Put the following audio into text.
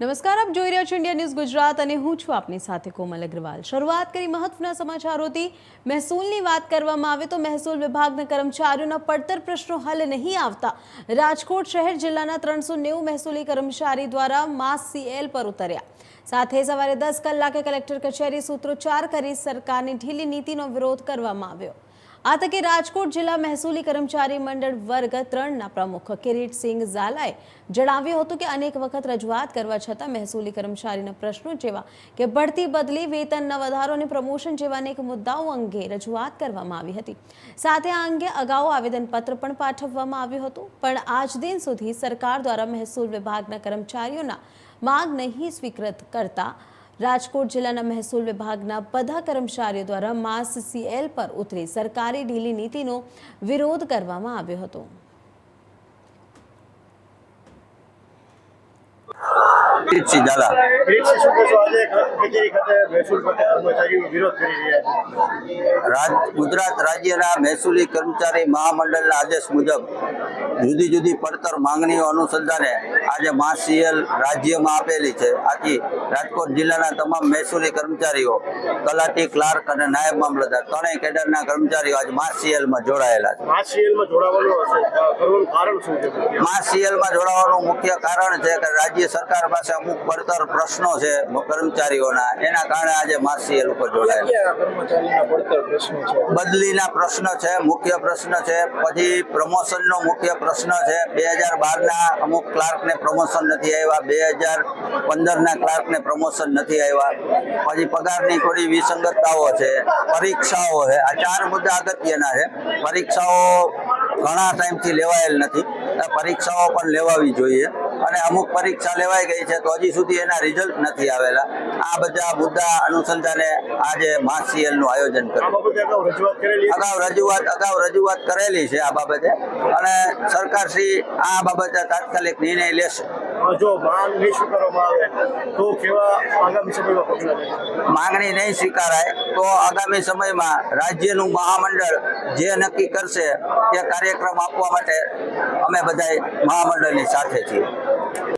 નમસ્કાર, આપ જોઈ રહ્યા છો ઇન્ડિયા ન્યૂઝ ગુજરાત અને હું છું આપની સાથે કોમલ અગ્રવાલ. શરૂઆત કરી મહત્વના સમાચારોથી. મહેસૂલની વાત કરવામાં આવે તો મહેસૂલ વિભાગના કર્મચારીઓના પડતર પ્રશ્નો હલ નહીં આવતા. રાજકોટ શહેર જિલ્લાના ત્રણસો નેવું મહેસૂલી કર્મચારી દ્વારા માસ સીએલ પર ઉતર્યા. સાથે સવારે દસ કલાકે કલેક્ટર કચેરી સૂત્રોચ્ચાર કરી સરકારની ઢીલી નીતિનો વિરોધ કરવામાં આવ્યો. આ તકે રાજકોટ જિલ્લા મહેસૂલી કર્મચારી મંડળ વર્ગ ત્રણના પ્રમુખ કિરીટસિંહ ઝાલાએ જણાવ્યું હતું કે અનેક વખત રજૂઆત કરવા છતાં મહેસૂલી કર્મચારીના પ્રશ્નો જેવા કે બઢતી બદલી, વેતનના વધારો અને પ્રમોશન જેવા અનેક મુદ્દાઓ અંગે રજૂઆત કરવામાં આવી હતી. સાથે આ અંગે અગાઉ આવેદનપત્ર પણ પાઠવવામાં આવ્યું હતું, પણ આજ દિન સુધી સરકાર દ્વારા મહેસૂલ વિભાગના કર્મચારીઓના માંગ નહીં સ્વીકૃત કરતા રાજકોટ જિલ્લાના મહેસૂલ વિભાગના બધા કર્મચારીઓ દ્વારા માસ સીએલ પર ઉતરી સરકારી ઢીલી નીતિનો વિરોધ કરવામાં આવ્યો હતો. કિરીટસિંહ ઝાલા કિરીટસિંહ શું કહેશો? આજે ખાતે મહેસૂલ કર્મચારીઓ વિરોધ કરી રહ્યા છે. રાજ ગુજરાત રાજ્યના મહેસૂલી કર્મચારી મહામંડળના આદેશ મુજબ જુદી જુદી પડતર માંગણીઓ અનુસંધાને આજે માસીએલ રાજ્યમાં આપેલી છે. આથી રાજકોટ જિલ્લાના તમામ મહેસૂલી કર્મચારીઓ તલાટી ક્લાર્ક અને નાયબ મામલતદાર ત્રણેય કેડરના કર્મચારીઓ આજે માસીએલમાં જોડાયેલા છે. આ સીએલમાં જોડાવાનું મુખ્ય કારણ છે કે રાજ્ય સરકાર પાસે અમુક પડતર પ્રશ્નો છે કર્મચારીઓના. એના કારણે આજે માસીએલ ઉપર જોડાયેલા બદલીના પ્રશ્ન છે, મુખ્ય પ્રશ્ન છે, પછી પ્રમોશનનો મુખ્ય પ્રશ્ન છે. બે હજાર બારના અમુક ક્લાર્કને પ્રમોશન નથી આવ્યા, બે હજાર પંદરના ક્લાર્કને પ્રમોશન નથી આવ્યા. પછી પગારની થોડી વિસંગતતાઓ છે, પરીક્ષાઓ છે. આ ચાર મુદ્દા અગત્યના છે. પરીક્ષાઓ ઘણા ટાઈમથી લેવાયેલ નથી. પરીક્ષાઓ પણ લેવાવી જોઈએ. અને અમુક પરીક્ષા લેવાઈ ગઈ છે તો હજી સુધી એના રિઝલ્ટ નથી આવેલા. આ બધા મુદ્દા અનુસંધાને આજે માસીએલનું આયોજન કર્યું. અગાઉ રજૂઆત અગાઉ રજૂઆત કરેલી છે આ બાબતે. અને સરકારશ્રી આ બાબતે તાત્કાલિક નિર્ણય લેશે. માંગણી નહીં સ્વીકારાય, તો આગામી સમયમાં રાજ્યનું મહામંડળ જે નક્કી કરશે તે કાર્યક્રમ આપવા માટે અમે બધા મહામંડળની સાથે છીએ.